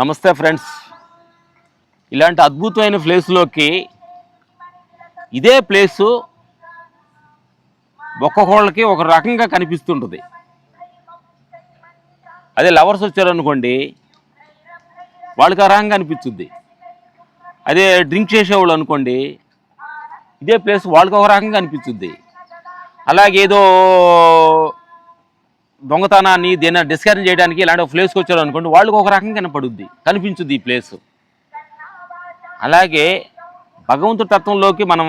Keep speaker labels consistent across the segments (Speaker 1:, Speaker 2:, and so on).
Speaker 1: నమస్తే ఫ్రెండ్స్. ఇలాంటి అద్భుతమైన ప్లేస్లోకి ఇదే ప్లేసు ఒక్కొక్కళ్ళకి ఒక రకంగా కనిపిస్తుంటుంది. అదే లవర్స్ వచ్చారనుకోండి వాళ్ళకి ఆ రకంగా అనిపిస్తుంది. అదే డ్రింక్ చేసేవాళ్ళు అనుకోండి ఇదే ప్లేస్ వాళ్ళకి ఒక రకంగా అనిపిస్తుంది. అలాగే ఏదో దొంగతనాన్ని దేన్ని డిస్కరేజ్ చేయడానికి ఇలాంటి ఒక ప్లేస్కి వచ్చారు అనుకోండి వాళ్ళకి ఒక రకంగా కనపడుద్ది కనిపించుద్ది ఈ ప్లేస్ అలాగే భగవంతుడి తత్వంలోకి మనం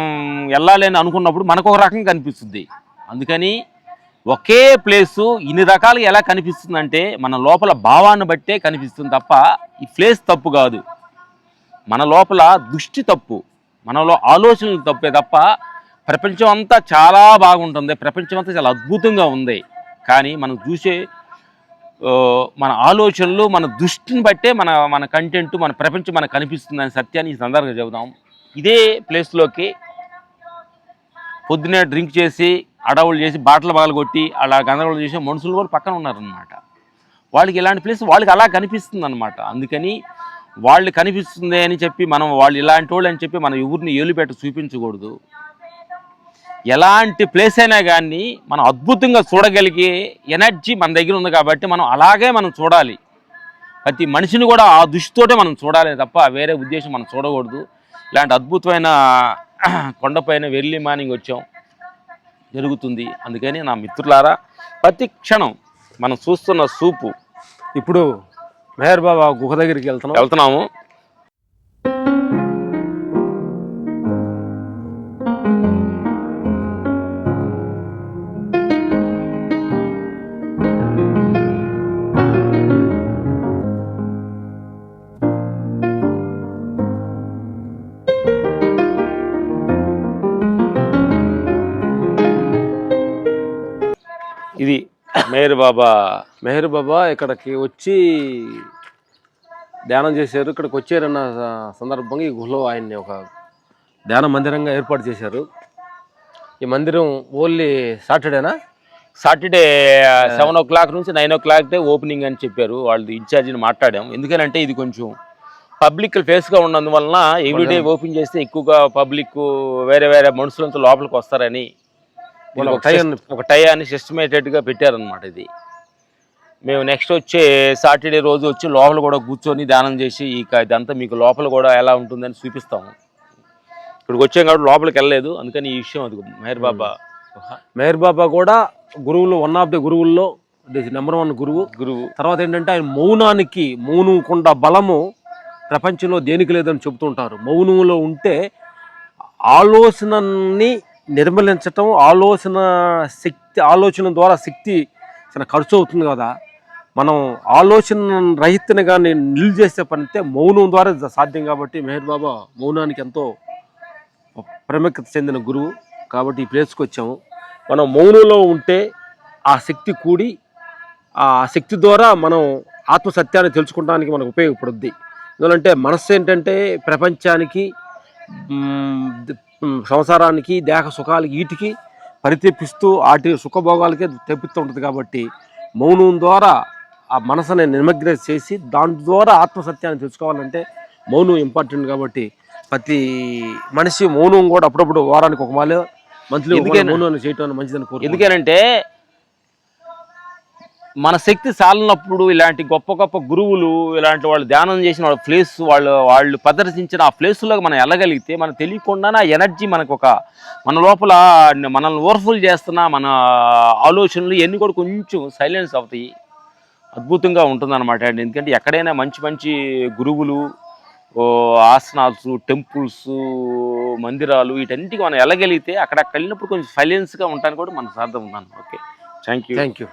Speaker 1: వెళ్ళాలి అని అనుకున్నప్పుడు మనకు ఒక రకంగా కనిపిస్తుంది. అందుకని ఒకే ప్లేసు ఇన్ని రకాలుగా ఎలా కనిపిస్తుందంటే మన లోపల భావాన్ని బట్టే కనిపిస్తుంది తప్ప ఈ ప్లేస్ తప్పు కాదు. మన లోపల దృష్టి తప్పు మనలో ఆలోచనలు తప్పే తప్ప ప్రపంచం అంతా చాలా బాగుంటుంది ప్రపంచం అంతా చాలా అద్భుతంగా ఉంది. కానీ మనం చూసే మన ఆలోచనలు మన దృష్టిని బట్టే మన మన కంటెంట్ మన ప్రపంచం మనకు కనిపిస్తుంది సత్యాన్ని ఈ సందర్భంగా చెబుదాం. ఇదే ప్లేస్లోకి పొద్దునే డ్రింక్ చేసి అడవులు చేసి బాటలు పగలగొట్టి అలా గందరగోళం చేసి మనుషులు కూడా పక్కన ఉన్నారనమాట వాళ్ళకి ఇలాంటి ప్లేస్ వాళ్ళకి అలా కనిపిస్తుంది అనమాట అందుకని వాళ్ళు కనిపిస్తుంది అని చెప్పి మనం వాళ్ళు ఇలాంటి వాళ్ళు అని చెప్పి మనం ఎవరిని ఏలుపెట్ట చూపించకూడదు. ఎలాంటి ప్లేస్ అయినా కానీ మనం అద్భుతంగా చూడగలిగే ఎనర్జీ మన దగ్గర ఉంది కాబట్టి మనం అలాగే మనం చూడాలి. ప్రతి మనిషిని కూడా ఆ దృష్టితోటే మనం చూడాలి తప్ప వేరే ఉద్దేశం మనం చూడకూడదు. ఇలాంటి అద్భుతమైన కొండపైన వెర్లీ మార్నింగ్ వచ్చాం. జరుగుతుంది. అందుకని నా మిత్రులారా ప్రతి క్షణం మనం చూస్తున్న సూపు.
Speaker 2: ఇప్పుడు మెహర్ బాబా గుహ దగ్గరికి వెళ్తున్నాం.
Speaker 1: వెళ్తున్నాము. ఇది మేరు బాబా
Speaker 2: మెహర్ బాబా ఇక్కడికి వచ్చి ధ్యానం చేశారు. ఇక్కడికి వచ్చారన్న సందర్భంగా ఈ గుహలో ఆయన్ని ఒక ధ్యాన మందిరంగా ఏర్పాటు చేశారు. ఈ మందిరం ఓన్లీ సాటర్డేనా?
Speaker 1: సాటర్డే సెవెన్ ఓ క్లాక్ నుంచి నైన్ ఓ క్లాక్ ఓపెనింగ్ అని చెప్పారు. వాళ్ళు ఇన్ఛార్జిని మాట్లాడాం ఎందుకనంటే ఇది కొంచెం పబ్లిక్ ఫేస్గా ఉన్నందువలన ఎవ్రీడే ఓపెన్ చేస్తే ఎక్కువగా పబ్లిక్ వేరే వేరే మనుషులంతా లోపలికి వస్తారని ఒక
Speaker 2: టైం
Speaker 1: ఒక టై అని సిస్టమేటెడ్గా పెట్టారనమాట ఇది. మేము నెక్స్ట్ వచ్చే సాటర్డే రోజు వచ్చి లోపల కూడా కూర్చొని ధ్యానం చేసి ఇక ఇదంతా మీకు లోపల కూడా ఎలా ఉంటుందని చూపిస్తాము. ఇక్కడికి వచ్చాం కాబట్టి లోపలికి వెళ్ళలేదు. అందుకని ఈ విషయం అది మెహర్ బాబా.
Speaker 2: మెహర్ బాబా కూడా గురువులు వన్ ఆఫ్ ది గురువుల్లో నెంబర్ వన్ గురువు.
Speaker 1: గురువు.
Speaker 2: తర్వాత ఏంటంటే ఆయన మౌనానికి మౌనంకుండా బలము ప్రపంచంలో దేనికి లేదని చెబుతుంటారు. మౌనంలో ఉంటే ఆలోచనని నిర్మలించటం ఆలోచన శక్తి ఆలోచన ద్వారా శక్తి చాలా ఖర్చు అవుతుంది కదా. మనం ఆలోచన రహితని కానీ నిల్ చేసే పని అయితే మౌనం ద్వారా సాధ్యం కాబట్టి మెహర్ బాబా మౌనానికి ఎంతో ప్రాముఖ్యత చెందిన గురువు కాబట్టి ఈ ప్లేస్కి వచ్చాము. మనం మౌనంలో ఉంటే ఆ శక్తి కూడి ఆ శక్తి ద్వారా మనం ఆత్మసత్యాన్ని తెలుసుకోవడానికి మనకు ఉపయోగపడుద్ది. ఎందుకంటే మనస్సు ఏంటంటే ప్రపంచానికి సంసారానికి దేహ సుఖాలకి వీటికి పరితెప్పిస్తూ వాటి సుఖభోగాలకే తెప్పిస్తూ ఉంటుంది కాబట్టి మౌనం ద్వారా ఆ మనసుని నిమగ్నం చేసి దాని ద్వారా ఆత్మ సత్యాన్ని తెలుసుకోవాలంటే మౌనం ఇంపార్టెంట్ కాబట్టి ప్రతి మనిషి మౌనం కూడా అప్పుడప్పుడు వారానికి ఒక మాలో మంత్లీ మౌనం చేయటం మంచిదని కోరుకుంటున్నాను.
Speaker 1: ఎందుకనంటే మన శక్తి చాలినప్పుడు ఇలాంటి గొప్ప గొప్ప గురువులు ఇలాంటి వాళ్ళు ధ్యానం చేసిన వాళ్ళ ప్లేస్ వాళ్ళు వాళ్ళు ప్రదర్శించిన ఆ ప్లేస్లోకి మనం వెళ్ళగలిగితే మనకు తెలియకుండానే ఆ ఎనర్జీ మనకు ఒక మన లోపల మనల్ని ఓవర్ఫుల్ చేస్తున్న మన ఆలోచనలు ఇవన్నీ కూడా కొంచెం సైలెన్స్ అవుతాయి. అద్భుతంగా ఉంటుందన్నమాట అండి. ఎందుకంటే ఎక్కడైనా మంచి మంచి గురువులు ఆసనాల్స్ టెంపుల్స్ మందిరాలు వీటన్నిటికీ మనం వెళ్ళగలిగితే అక్కడ వెళ్ళినప్పుడు కొంచెం సైలెన్స్గా ఉండడానికి కూడా మనం సార్థం ఉన్నాను okay thank you
Speaker 2: thank you